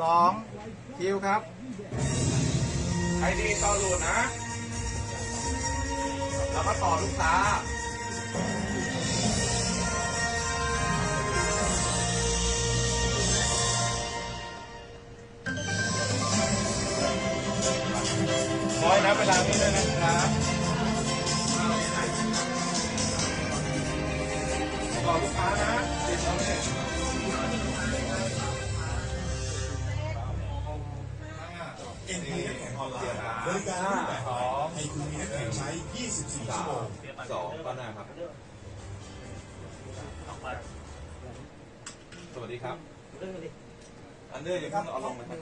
สองคิวครับ ใครดีต่อหลุดนะ แล้วก็ต่อลูกค้าคอยนะเวลานี้ด้วยนะครับต่อลูกค้านะติดเอาเลย บริการรูปแบบใหม่ให้คุณมีน้ำแข็งใช้ 24 ชั่วโมง สองก็หน้าครับ สวัสดีครับ อันเดอร์ยังเพิ่งเอาลงนะครับ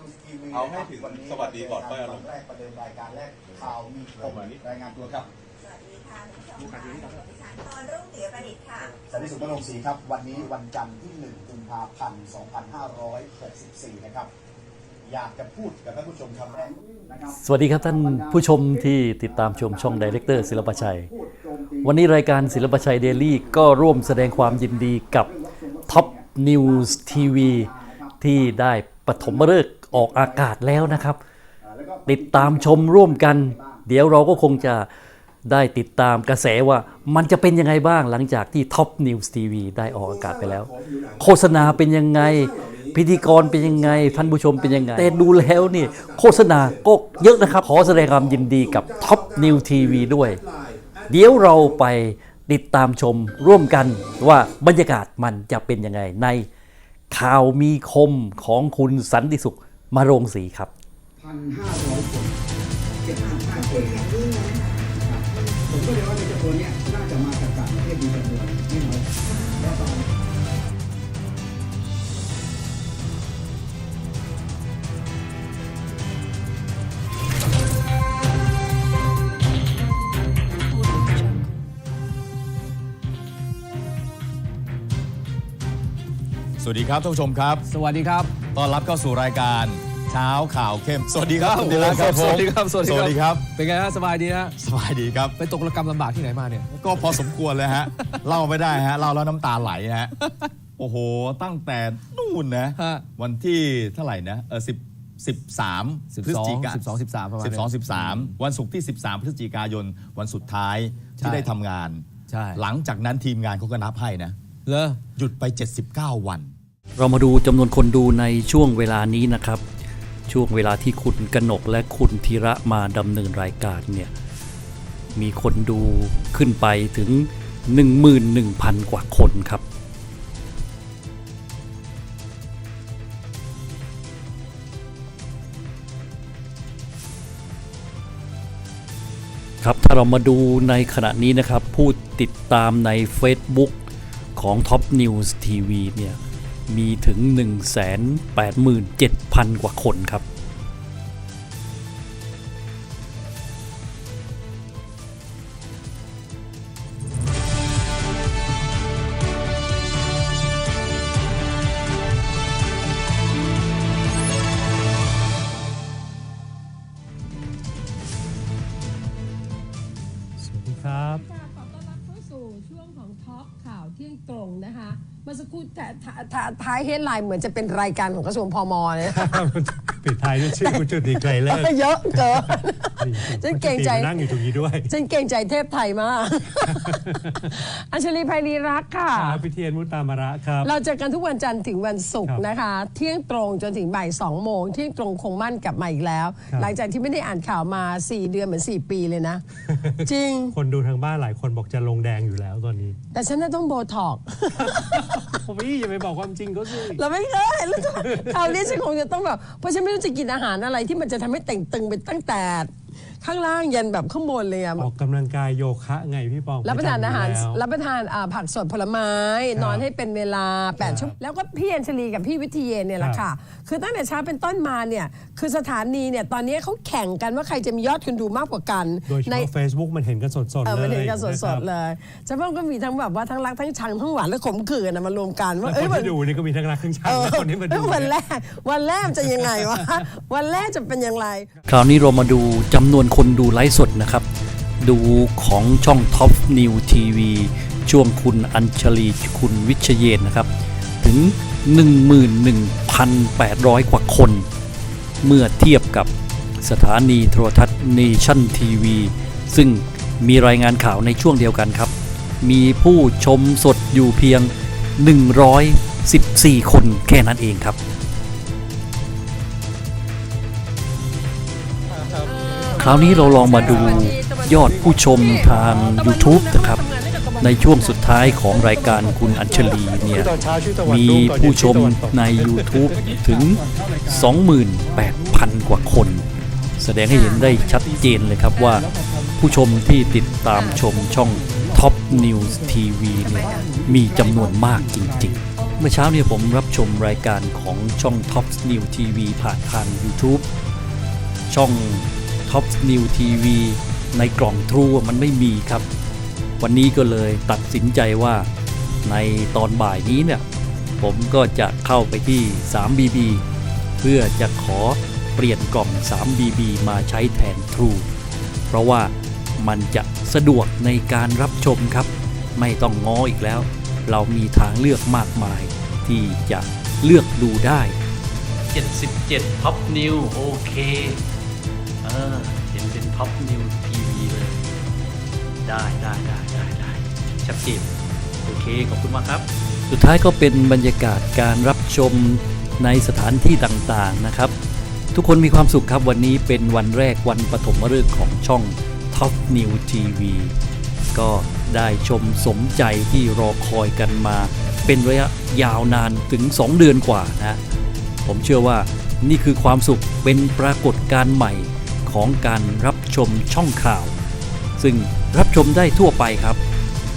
เอาให้ถึงสวัสดีก่อนค่อยเอาลง แรกประเดิมรายการแรกข่าวมีคมรายงานตัวครับสวัสดีค่ะคุณผู้ชมค่ะดิฉันพรรุ่งเตียประดิษฐ์ค่ะ สันติสุขบรมศรีครับ วันนี้วันจันทร์ที่ 1 กุมภาพันธ์ 2564 นะครับ อยากจะพูดกับท่านผู้ชมคำแรกนะครับสวัสดีครับท่านผู้ชมที่ติดตามชมช่องดีเลกเตอร์ศิลปชัย วันนี้รายการศิลปชัยเดลี่ก็ร่วมแสดงความยินดีกับ Top News TV ที่ได้ปฐมฤกษ์ออกอากาศแล้วนะครับ ติดตามชมร่วมกัน เดี๋ยวเราก็คงจะ ได้ติดตามกระแสว่ามันจะเป็นยังไงบ้างหลังจากที่ Top News TV ได้ออกอากาศไปแล้ว โฆษณาเป็นยังไง พิธีกรเป็นยังไง ท่านผู้ชมเป็นยังไง แต่ดูแล้วนี่โฆษณาก็เยอะนะครับ ขอแสดงความยินดีกับ Top News TV ด้วย เดี๋ยวเราไปติดตามชมร่วมกันว่าบรรยากาศมันจะเป็นยังไงในข่าวมีคมของคุณสันติสุขมาโรงศรีครับพันห้าร้อยคนเจ็ดพันห้าคน ผมก็เลยว่าในจำนวนเนี้ยน่าจะมาจากต่างประเทศมีจำนวนไม่น้อยแล้วตอนสวัสดีครับท่านผู้ชมครับ สวัสดีครับ ต้อนรับเข้าสู่รายการ เช้าข่าวเข้ม สวัสดีครับคุณธีระครับผมสวัสดีครับ สวัสดีครับเป็นไงฮะสบายดีนะสบายดีครับ ไปตกระกรรมลำบากที่ไหนมาเนี่ย ก็พอสมควรเลยฮะ เล่าไม่ได้ฮะ เล่าแล้วน้ำตาไหลฮะ โอ้โห ตั้งแต่นู่นนะ ฮะ วันที่เท่าไหร่นะ เออสิบสิบสาม12พฤศจิกา12 13ประมาณสินี้บสองสิบสามวันศุกร์ที่ 13 พฤศจิกายน วันสุดท้ายที่ใช่ได้ทำงาน ใช่ หลังจากนั้นทีมงานเขาก็นับให้นะเลอหยุดไป 79 วัน เรามาดูจำนวนคนดูในช่วงเวลานี้นะครับ ช่วงเวลาที่คุณกนกและคุณธีระมาดำเนินรายการเนี่ยมีคนดูขึ้นไปถึง 11,000 กว่าคนครับ ครับถ้าเรามาดูในขณะนี้นะครับ ผู้ติดตามใน Facebook ของ Top News TV เนี่ย มีถึง 187,000 กว่าคนครับ ช่วงของท็อปข่าวเที่ยงตรงนะคะเมื่อสักครู่แต่ท้าท้าท้ายเฮดไลน์เหมือนจะเป็นรายการของกระทรวงพมเลย ปิดท้ายด้วยชื่อคุณจุติไกรเลิกเยอะเกินฉันเกรงใจคุณจุติมานั่งอยู่ตรงนี้ด้วยฉันเกรงใจเทพไทยมาก อัญชลีไพรีรักษ์ค่ะครับพิเทียนมุตตามระครับ เราเจอกันทุกวันจันทร์ถึงวันศุกครัร์บนะคะ เที่ยงตรงจนถึงบ่ายสองโมงเที่ยงตรงคงมั่นกลับมาอีกแล้วครับหลังจากที่ไม่ได้อ่านข่าวมา 4 เดือนเหมือน 4 ปีเลยนะ จริง คนดูทางบ้านหลายคนบอกจะลงแดงอยู่แล้วตอนนี้ แต่ฉันน่ะต้องโบท็อกซ์ผมพี่อย่าไปบอกความจริงเขาสิเราไม่เคยแล้วคราวนี้ฉันคงจะต้องแบบเพราะฉันไม่รู้จะกินอาหารอะไรที่มันจะทำให้แต่งตึงไปตั้งแต่ ข้างล่างยันแบบข้างบนเลยอะออกกำลังกายโยคะไงพี่ปองรับประทานอาหารจำอยู่แล้วรับประทานอ่าผักสดผลไม้ครับนอนให้เป็นเวลา8ชั่วโมงแล้วก็พี่อัญชลีกับพี่วิทยเยนเนี่ยแหละครัค่ะบคือตั้งแต่เช้าเป็นต้นมาเนี่ยคือสถานีเนี่ยตอนนี้เขาแข่งกันว่าใครจะมียอดคนดูมากกว่ากันโดยเฉในพาะ Facebook มันเห็นกันสดๆเออเลยมันเห็นกันสะคดรับๆเลยเฉพาะก็มีทั้งแบบว่าทั้งรักทั้งชังทั้งหวานและขมขื่นนะมารวมกันแล้วว่าคเอ้ยนมันที่ดูนี่ก็มีทั้งรักทั้งชังเออและคนที่มาดูเอ้ยวันเนี่ยแรกวันแรกจะยังไงวะวันแรกจะเป็นอย่างไรคราวนี้เรามาดูจำนวนคนดูไลฟ์สดนะครับ ดูของช่อง Top New TV ช่วงคุณอัญชลีคุณวิชเยนนะครับ ถึง 11,800 กว่าคน เมื่อเทียบกับสถานีโทรทัศน์เนชั่นทีวีซึ่งมีรายงานข่าวในช่วงเดียวกันครับ มีผู้ชมสดอยู่เพียง 114 คนแค่นั้นเองครับ คราวนี้เราลองมาดูยอดผู้ชมทาง YouTube นะครับ ในช่วงสุดท้ายของรายการคุณอัญชลีเนี่ย มีผู้ชมใน YouTube ถึง 28,000 กว่าคน แสดงให้เห็นได้ชัดเจนเลยครับว่าผู้ชมที่ติดตามชมช่อง Top News TV เนี่ยมีจำนวนมากจริง ๆ เมื่อเช้าเนี่ยผมรับชมรายการของช่อง Top News TV ผ่านทาง YouTube ช่อง Top New TV ในกล่องทรูมันไม่มีครับ วันนี้ก็เลยตัดสินใจว่าในตอนบ่ายนี้เนี่ย ผมก็จะเข้าไปที่ 3BB เพื่อจะขอเปลี่ยนกล่อง 3BB มาใช้แทน True เพราะว่ามันจะสะดวกในการรับชมครับ ไม่ต้องง้ออีกแล้ว เรามีทางเลือกมากมายที่จะเลือกดูได้ 77 Top New โอเค ออเห็นเป็นท็อปนิวทีวีเลย ได้ได้ได้ได้ได้ชัดเจนโอเค ขอบคุณมากครับ สุดท้ายก็เป็นบรรยากาศการรับชมในสถานที่ต่างๆนะครับ ทุกคนมีความสุขครับวันนี้เป็นวันแรกวันปฐมฤกษ์ของช่อง Top New TV ก็ได้ชมสมใจที่รอคอยกันมา เป็นระยะยาวนานถึง 2 เดือนกว่านะ ผมเชื่อว่านี่คือความสุขเป็นปรากฏการณ์ใหม่ ของการรับชมช่องข่าว ซึ่งรับชมได้ทั่วไปครับ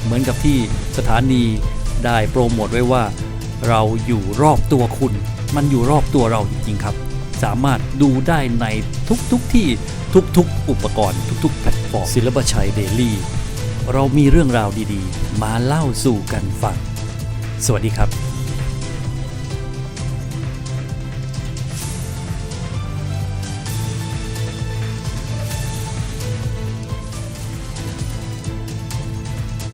เหมือนกับที่สถานีได้โปรโมทไว้ว่า เราอยู่รอบตัวคุณ มันอยู่รอบตัวเราจริงๆครับ สามารถดูได้ในทุกๆทที่ทุกๆ อุปกรณ์ทุกๆ แพลตฟอร์มศิลปชัยเดลี่เรามีเรื่องราวดีๆ มาเล่าสู่กันฟัง สวัสดีครับ